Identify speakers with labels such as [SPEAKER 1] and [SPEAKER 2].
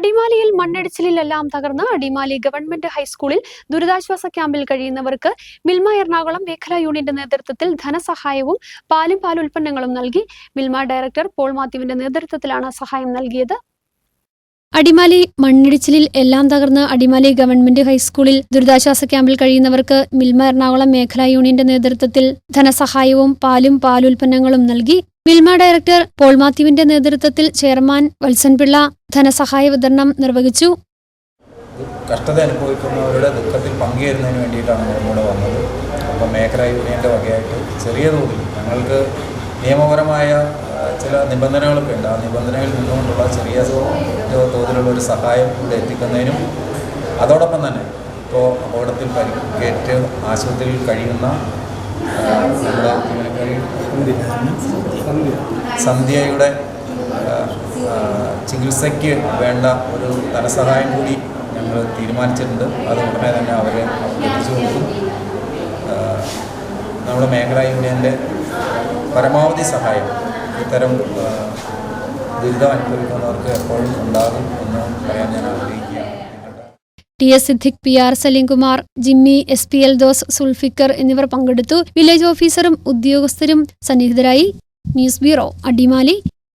[SPEAKER 1] അടിമാലിയിൽ മണ്ണിടിച്ചിലെല്ലാം തകർന്ന് അടിമാലി ഗവൺമെന്റ് ഹൈസ്കൂളിൽ ദുരിതാശ്വാസ ക്യാമ്പിൽ കഴിയുന്നവർക്ക് മിൽമ എറണാകുളം മേഖലാ യൂണിയന്റെ നേതൃത്വത്തിൽ ധനസഹായവും പാലും പാലുൽപ്പന്നങ്ങളും നൽകി മിൽമ ഡയറക്ടർ പോൾ മാത്യുവിന്റെ നേതൃത്വത്തിലാണ് സഹായം നൽകിയത്. അടിമാലി മണ്ണിടിച്ചിലിൽ എല്ലാം തകർന്ന് അടിമാലി ഗവൺമെന്റ് ഹൈസ്കൂളിൽ ദുരിതാശ്വാസ ക്യാമ്പിൽ കഴിയുന്നവർക്ക് മിൽമ എറണാകുളം മേഖലാ യൂണിയന്റെ നേതൃത്വത്തിൽ ധനസഹായവും പാലും പാലുൽപ്പന്നങ്ങളും നൽകി മിൽമ ഡയറക്ടർ പോൾ മാത്യുവിന്റെ നേതൃത്വത്തിൽ ചെയർമാൻ വത്സൻപിള്ള ധനസഹായ വിതരണം നിർവഹിച്ചു.
[SPEAKER 2] കഷ്ടത അനുഭവിക്കുന്നവരുടെ ദുഃഖത്തിൽ പങ്കുചേരുന്നതിന് വേണ്ടിയിട്ടാണ് നമ്മളിവിടെ വന്നത്. അപ്പം മേഖല യൂണിയന്റെ വകയായിട്ട് ചെറിയ തോതിൽ ഞങ്ങൾക്ക് നിയമപരമായ ചില നിബന്ധനകളൊക്കെ ഉണ്ട്. ആ നിബന്ധനകളിൽ നിന്നുകൊണ്ടുള്ള ചെറിയ തോതിലുള്ള ഒരു സഹായം ഇവിടെ എത്തിക്കുന്നതിനും അതോടൊപ്പം തന്നെ ഇപ്പോൾ അപകടത്തിൽ പരിക്കേറ്റ് ആശുപത്രിയിൽ കഴിയുന്ന നമ്മുടെ സന്ധ്യയുടെ ചികിത്സയ്ക്ക് വേണ്ട ഒരു ധനസഹായം കൂടി ഞങ്ങൾ തീരുമാനിച്ചിട്ടുണ്ട്. അത് ഉടനെ തന്നെ അവരെ എത്തിച്ചു കൊടുക്കും. നമ്മുടെ മേഖലാ യൂണിയന്റെ പരമാവധി സഹായം ഇത്തരം ദുരിതം അനുഭവിക്കുന്നവർക്ക് എപ്പോഴും ഉണ്ടാകും എന്ന് പറയാൻ ഞാൻ ആഗ്രഹിക്കുകയാണ്.
[SPEAKER 1] T S Siddique P R Salimkumar Jimmy S P L Doss Sulfikar എന്നിവർ പങ്കെടുത്തു. വില്ലേജ് ഓഫീസറും ഉദ്യോഗസ്ഥരും സന്നിഹിതരായി. News bureau Adimali.